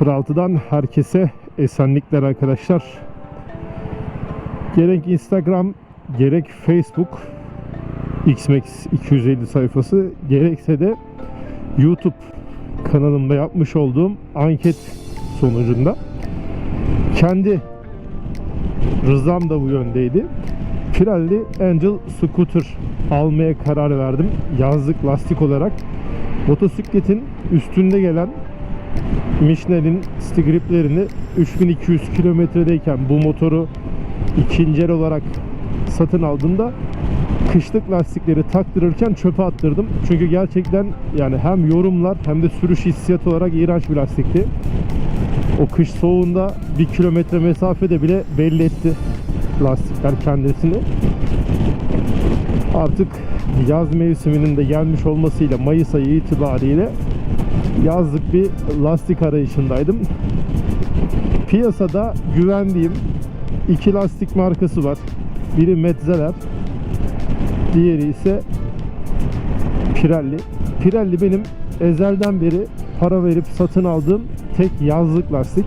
06'dan herkese esenlikler arkadaşlar. Gerek Instagram, gerek Facebook XMAX 250 sayfası, gerekse de YouTube kanalımda yapmış olduğum anket sonucunda kendi rızam da bu yöndeydi. Pirelli Angel Scooter almaya karar verdim. Yazlık lastik olarak. Motosikletin üstünde gelen Michelin'in stigriplerini 3200 kilometredeyken bu motoru ikinci el olarak satın aldığımda kışlık lastikleri taktırırken çöpe attırdım. Çünkü gerçekten yani hem yorumlar hem de sürüş hissiyatı olarak iğrenç bir lastikti. O kış soğuğunda bir kilometre mesafede bile belli etti lastikler kendisini. Artık yaz mevsiminin de gelmiş olmasıyla Mayıs ayı itibariyle yazlık bir lastik arayışındaydım. Piyasada güvendiğim iki lastik markası var. Biri Metzeler, diğeri ise Pirelli. Pirelli benim ezelden beri para verip satın aldığım tek yazlık lastik.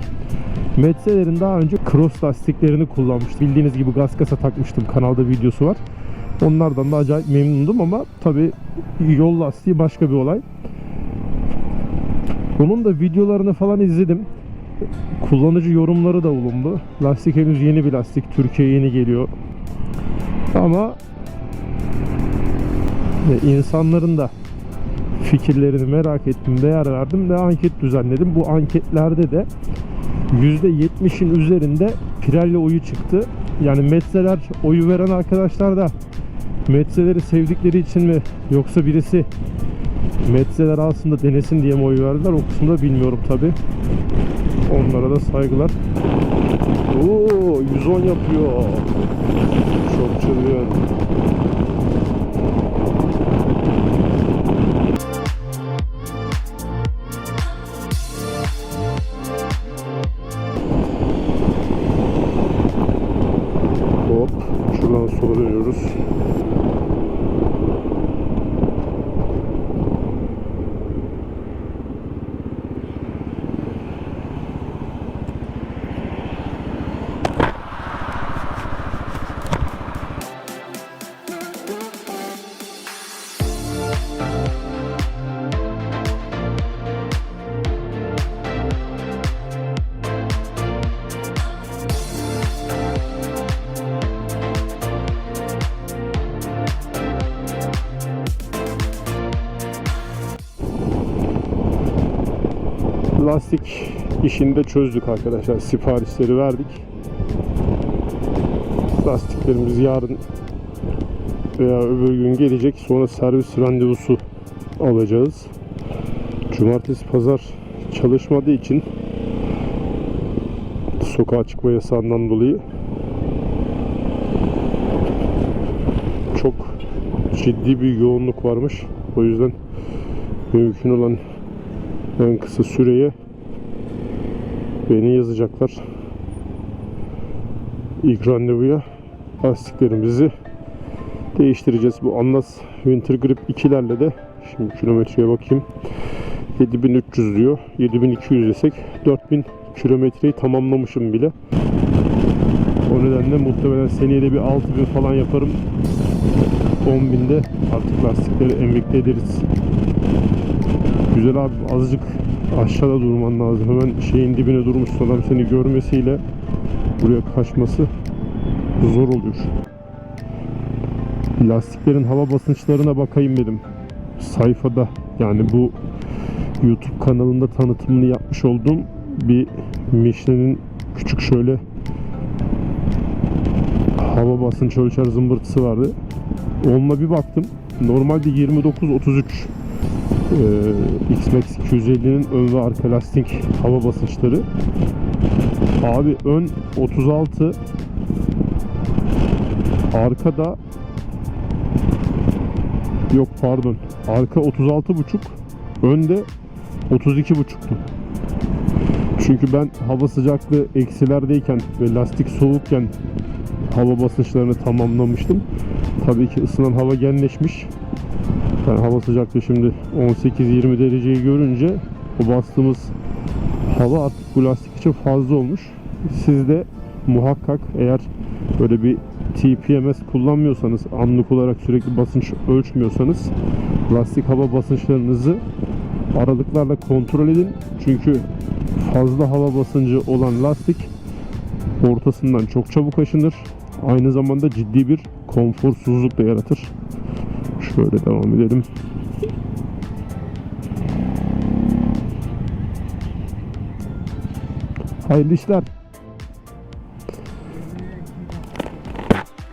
Metzeler'in daha önce cross lastiklerini kullanmıştım. Bildiğiniz gibi gaz kasa takmıştım. Kanalda videosu var. Onlardan da acayip memnundum ama tabi yol lastiği başka bir olay. Bunun da videolarını falan izledim. Kullanıcı yorumları da olumlu. Lastik henüz yeni bir lastik. Türkiye'ye yeni geliyor. Ama e, insanların da fikirlerini merak ettim, değer verdim ve anket düzenledim. Bu anketlerde de %70'in üzerinde Pirelli oyu çıktı. Yani Metzeler oyu veren arkadaşlar da Metzeleri sevdikleri için mi yoksa birisi Metzeler aslında denesin diye mi oy verdiler o kısmında bilmiyorum tabi. Onlara da saygılar. Oo 110 yapıyor. Çok çılgın. İşini de çözdük arkadaşlar. Siparişleri verdik. Lastiklerimiz yarın veya öbür gün gelecek. Sonra servis randevusu alacağız. Cumartesi pazar çalışmadığı için sokağa çıkma yasağından dolayı çok ciddi bir yoğunluk varmış. O yüzden mümkün olan en kısa süreye beni yazacaklar. İlk randevuya lastiklerimizi değiştireceğiz. Bu Anlas Winter Grip 2'lerle de şimdi kilometreye bakayım. 7300 diyor. 7200 desek 4000 kilometreyi tamamlamışım bile. O nedenle muhtemelen seneye de bir 6000 falan yaparım. 10.000'de artık lastikleri emekli ederiz. Güzel abi azıcık aşağıda durman lazım. Hemen şeyin dibine durmuşsun adam seni görmesiyle buraya kaçması zor oluyor. Lastiklerin hava basınçlarına bakayım dedim. Sayfada yani bu YouTube kanalında tanıtımını yapmış olduğum bir Michelin'in küçük şöyle hava basınç ölçer zımbırtısı vardı. Onunla bir baktım. Normalde 29-33 ee, X-Max 250'nin ön ve arka lastik hava basınçları. Abi ön 36 arkada yok pardon arka 36 buçuk önde 32 buçuktu. Çünkü ben hava sıcaklığı eksilerdeyken ve lastik soğukken hava basınçlarını tamamlamıştım. Tabii ki ısınan hava genleşmiş. Yani hava sıcaklığı şimdi 18-20 dereceyi görünce o bastığımız hava artık bu lastik için fazla olmuş. Siz de muhakkak eğer böyle bir TPMS kullanmıyorsanız, anlık olarak sürekli basınç ölçmüyorsanız lastik hava basınçlarınızı aralıklarla kontrol edin. Çünkü fazla hava basıncı olan lastik ortasından çok çabuk aşınır. Aynı zamanda ciddi bir konforsuzluk da yaratır. Şöyle devam edelim. Hayırlı işler.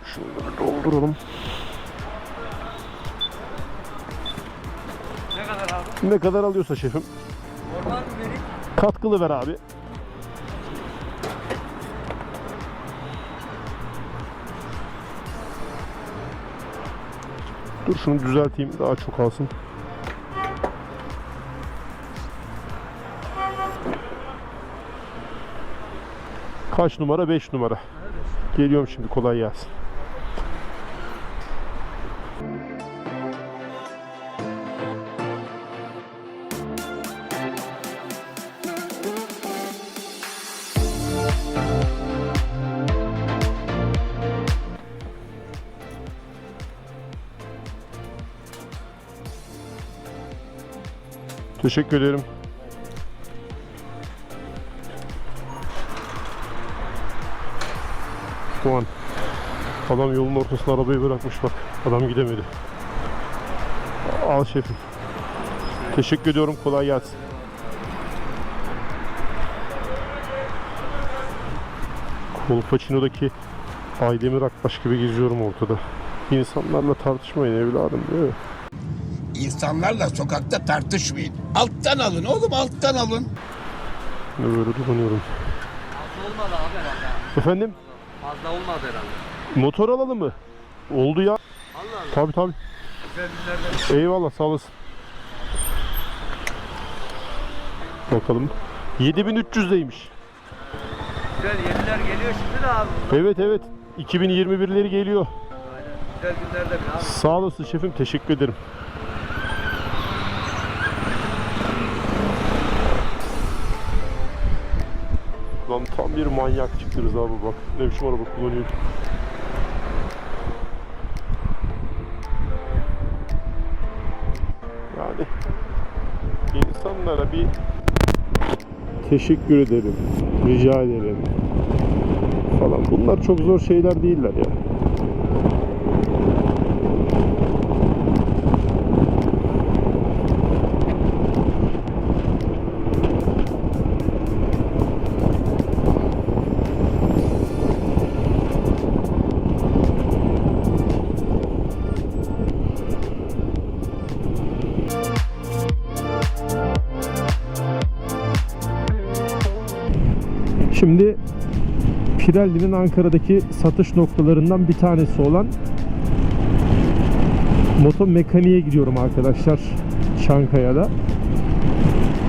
Şunları dolduralım. Ne kadar abi? Ne kadar alıyorsa şefim. Katkılı ver abi. Dur şunu düzelteyim daha çok alsın. Kaç numara? 5 numara. Geliyorum şimdi kolay gelsin. Teşekkür ederim. Şu an adam yolun ortasına arabayı bırakmış bak. Adam gidemedi. Al şefim. Teşekkür ediyorum. Kolay gelsin. Kolpaçino'daki Aydemir Akbaş gibi geziyorum ortada. İnsanlarla tartışmayın evladım mi? İnsanlarla sokakta tartışmayın. Alttan alın oğlum alttan alın. Ne böyle dolanıyorum. Fazla olmadı abi herhalde. Efendim? Fazla olmadı herhalde. Motor alalım mı? Oldu ya. Allah Allah. Tabi tabi. Güzel günlerde. Eyvallah sağ olasın. Bakalım. 7300'deymiş. Güzel yeniler geliyor şimdi de abi. Evet evet. 2021'leri geliyor. Aynen. Güzel günlerde bir abi. Sağ olasın şefim. Teşekkür ederim. Bir manyak çıktınız abi bak. Ne biçim araba kullanıyor. Yani insanlara bir teşekkür ederim, rica ederim falan. Bunlar çok zor şeyler değiller ya. Şimdi Pirelli'nin Ankara'daki satış noktalarından bir tanesi olan Moto Mekaniğe gidiyorum arkadaşlar Çankaya'da.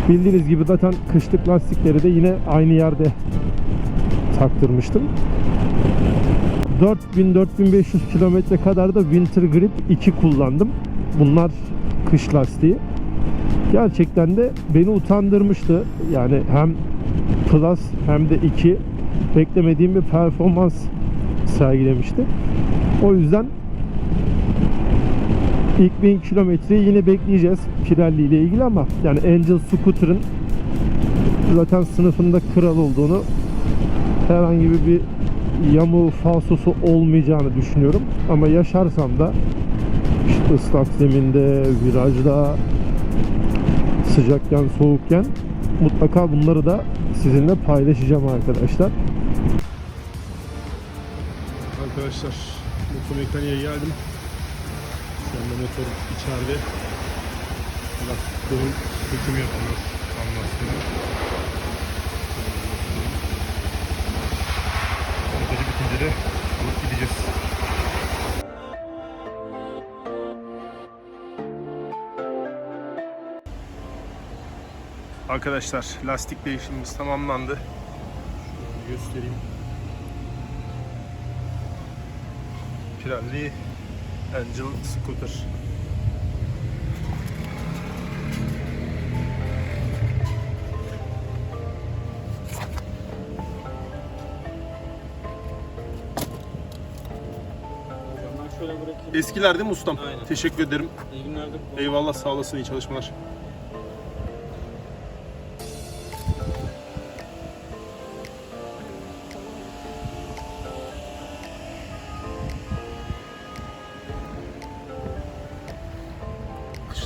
Bildiğiniz gibi zaten kışlık lastikleri de yine aynı yerde taktırmıştım. 4000-4500 kilometre kadar da Winter Grip 2 kullandım. Bunlar kış lastiği. Gerçekten de beni utandırmıştı. Yani hem Plus hem de 2 beklemediğim bir performans sergilemişti. O yüzden ilk 1000 kilometreyi yine bekleyeceğiz Pirelli ile ilgili ama yani Angel Scooter'ın zaten sınıfında kral olduğunu herhangi bir yamuğu falsosu olmayacağını düşünüyorum. Ama yaşarsam da işte ıslak zeminde, virajda, sıcakken, soğukken mutlaka bunları da sizinle paylaşacağım arkadaşlar. Arkadaşlar motor mekaniğe geldim. Şu anda motor içeride. Lastiklerin söküm yapılıyor. Tam lastiğini. Montajı bitince de alıp gideceğiz. Arkadaşlar lastik değişimimiz tamamlandı. Şunu göstereyim. Pirelli Angel Scooter. Eskilerde mi ustam? Aynen. Teşekkür ederim. İyi günler. Eyvallah sağ olasın iyi çalışmalar.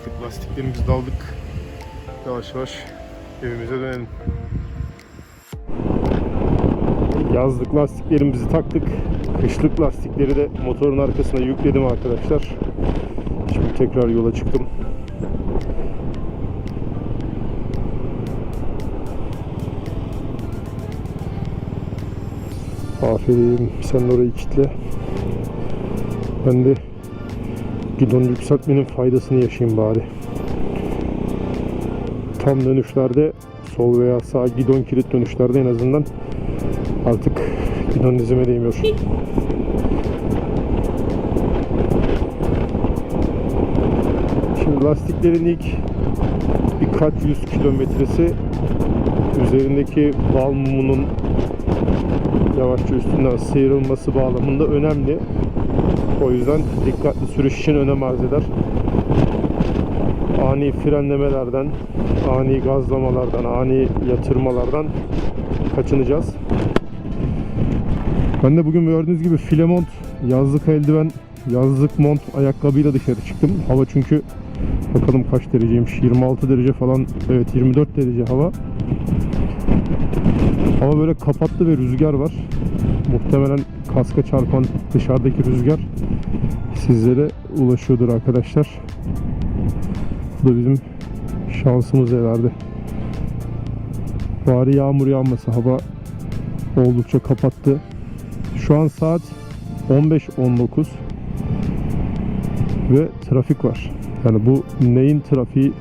Kışlık lastiklerimizi de aldık. Yavaş yavaş evimize dönelim. Yazlık lastiklerimizi taktık. Kışlık lastikleri de motorun arkasına yükledim arkadaşlar. Şimdi tekrar yola çıktım. Aferin. Sen orayı kitle. Ben de gidonu yükseltmenin faydasını yaşayayım bari. Tam dönüşlerde sol veya sağ gidon kilit dönüşlerde en azından artık gidon dizime değmiyor. Şimdi lastiklerin ilk birkaç yüz kilometresi üzerindeki bal mumunun yavaşça üstünden sıyrılması bağlamında önemli. O yüzden dikkatli sürüş için önem arz eder. Ani frenlemelerden, ani gazlamalardan, ani yatırmalardan kaçınacağız. Ben de bugün gördüğünüz gibi filemont, yazlık eldiven, yazlık mont ayakkabıyla dışarı çıktım. Hava çünkü bakalım kaç dereceymiş. 26 derece falan. Evet 24 derece hava. Hava böyle kapattı ve rüzgar var. Muhtemelen kaska çarpan dışarıdaki rüzgar sizlere ulaşıyordur arkadaşlar. Bu da bizim şansımız herhalde. Bari yağmur yağması. Hava oldukça kapattı. Şu an saat 15.19 ve trafik var. Yani bu neyin trafiği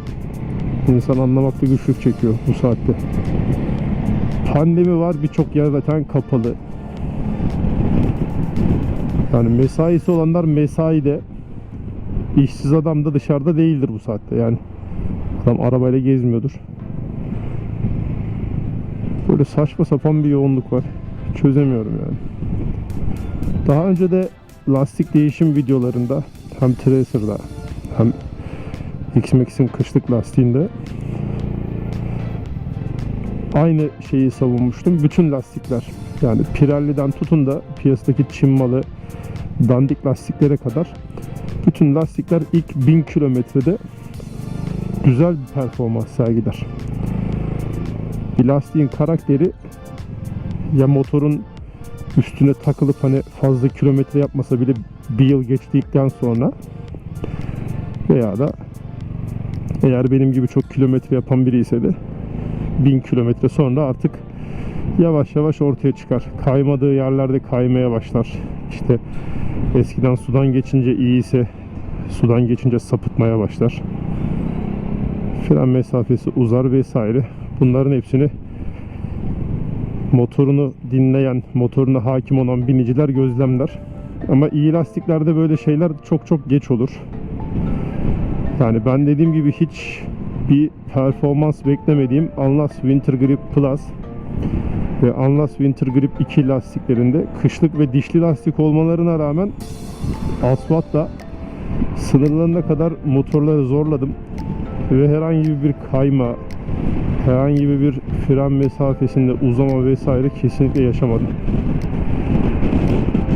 insan anlamakta güçlük çekiyor bu saatte. Pandemi var birçok yer zaten kapalı. Yani mesaisi olanlar mesaide. İşsiz adam da dışarıda değildir bu saatte yani. Adam arabayla gezmiyordur. Böyle saçma sapan bir yoğunluk var. Çözemiyorum yani. Daha önce de lastik değişim videolarında hem Tracer'da hem X-Max'in kışlık lastiğinde aynı şeyi savunmuştum. Bütün lastikler yani Pirelli'den tutun da piyasadaki Çin malı dandik lastiklere kadar bütün lastikler ilk 1000 kilometrede güzel bir performans sergiler. Bir lastiğin karakteri ya motorun üstüne takılıp hani fazla kilometre yapmasa bile bir yıl geçtikten sonra veya da eğer benim gibi çok kilometre yapan biri ise de 1000 kilometre sonra artık yavaş yavaş ortaya çıkar. Kaymadığı yerlerde kaymaya başlar. İşte eskiden sudan geçince iyi ise sudan geçince sapıtmaya başlar. Fren mesafesi uzar vesaire. Bunların hepsini motorunu dinleyen, motoruna hakim olan biniciler gözlemler. Ama iyi lastiklerde böyle şeyler çok çok geç olur. Yani ben dediğim gibi hiç bir performans beklemediğim Unless Winter Grip Plus ve Unless Winter Grip 2 lastiklerinde kışlık ve dişli lastik olmalarına rağmen asfaltla sınırlarına kadar motorları zorladım ve herhangi bir kayma, herhangi bir fren mesafesinde uzama vesaire kesinlikle yaşamadım.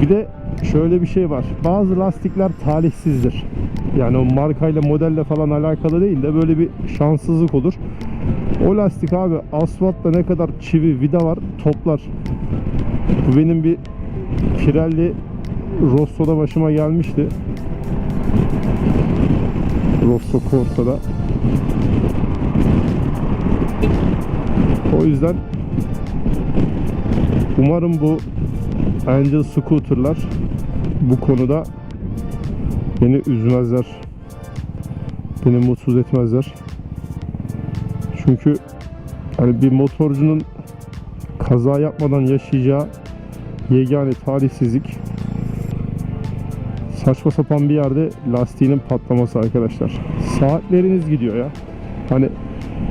Bir de şöyle bir şey var. Bazı lastikler talihsizdir. Yani o markayla modelle falan alakalı değil de böyle bir şanssızlık olur. O lastik abi asfaltta ne kadar çivi vida var toplar. Bu benim bir Pirelli Rosso'da başıma gelmişti. Rosso Corsa'da. O yüzden umarım bu Angel Scooter'lar bu konuda beni üzmezler. Beni mutsuz etmezler. Çünkü hani bir motorcunun kaza yapmadan yaşayacağı yegane talihsizlik saçma sapan bir yerde lastiğinin patlaması arkadaşlar. Saatleriniz gidiyor ya. Hani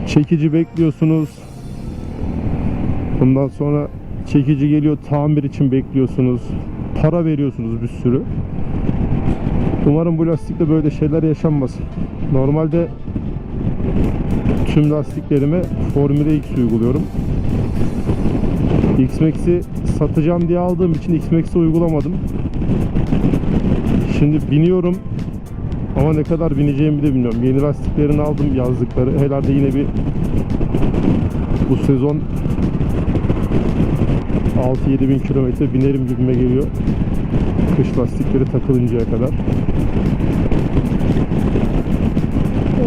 çekici bekliyorsunuz. Bundan sonra çekici geliyor tamir için bekliyorsunuz. Para veriyorsunuz bir sürü. Umarım bu lastikte böyle şeyler yaşanmaz. Normalde tüm lastiklerime Formula X uyguluyorum. X-Max'i satacağım diye aldığım için X-Max'i uygulamadım. Şimdi biniyorum ama ne kadar bineceğimi de bilmiyorum. Yeni lastiklerini aldım yazlıkları. Herhalde yine bir bu sezon 6-7 bin kilometre binerim gibime geliyor. Kış lastikleri takılıncaya kadar.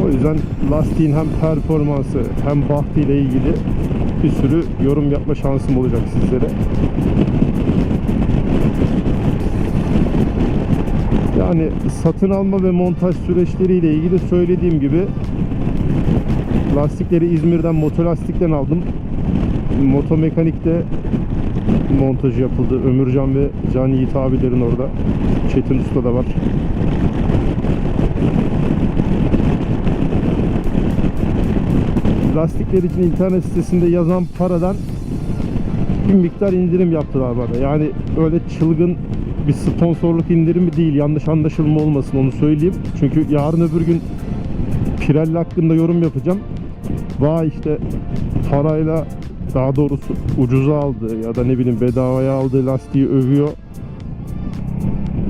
O yüzden lastiğin hem performansı hem bahtı ile ilgili bir sürü yorum yapma şansım olacak sizlere. Yani satın alma ve montaj süreçleriyle ilgili söylediğim gibi lastikleri İzmir'den Motolastik'ten aldım. Moto Mekanik'te montajı yapıldı. Ömürcan ve Can Yiğit abilerin orada. Çetin Usta da var. Lastikler için internet sitesinde yazan paradan bir miktar indirim yaptılar bana. Yani öyle çılgın bir sponsorluk indirimi değil. Yanlış anlaşılma olmasın onu söyleyeyim. Çünkü yarın öbür gün Pirelli hakkında yorum yapacağım. Vay işte parayla daha doğrusu ucuza aldı ya da ne bileyim bedavaya aldığı lastiği övüyor.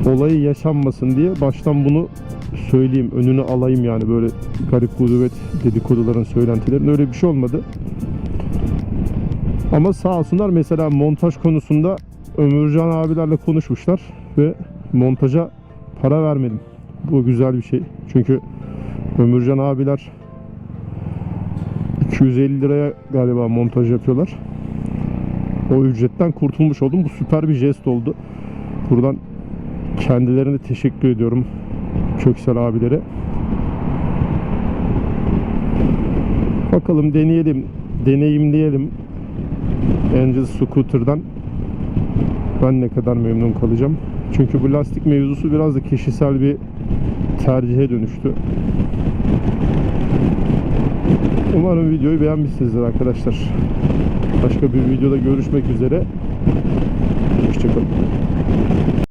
Olayı yaşanmasın diye baştan bunu söyleyeyim, önünü alayım yani böyle garip gudubet dedikoduların söylentilerin öyle bir şey olmadı. Ama sağ olsunlar mesela montaj konusunda Ömürcan abilerle konuşmuşlar ve montaja para vermedim. Bu güzel bir şey. Çünkü Ömürcan abiler 250 liraya galiba montaj yapıyorlar. O ücretten kurtulmuş oldum. Bu süper bir jest oldu. Buradan kendilerine teşekkür ediyorum. Köksal abilere. Bakalım deneyelim. Deneyimleyelim. Angel Scooter'dan ben ne kadar memnun kalacağım. Çünkü bu lastik mevzusu biraz da kişisel bir tercihe dönüştü. Umarım videoyu beğenmişsinizdir arkadaşlar. Başka bir videoda görüşmek üzere. Hoşçakalın.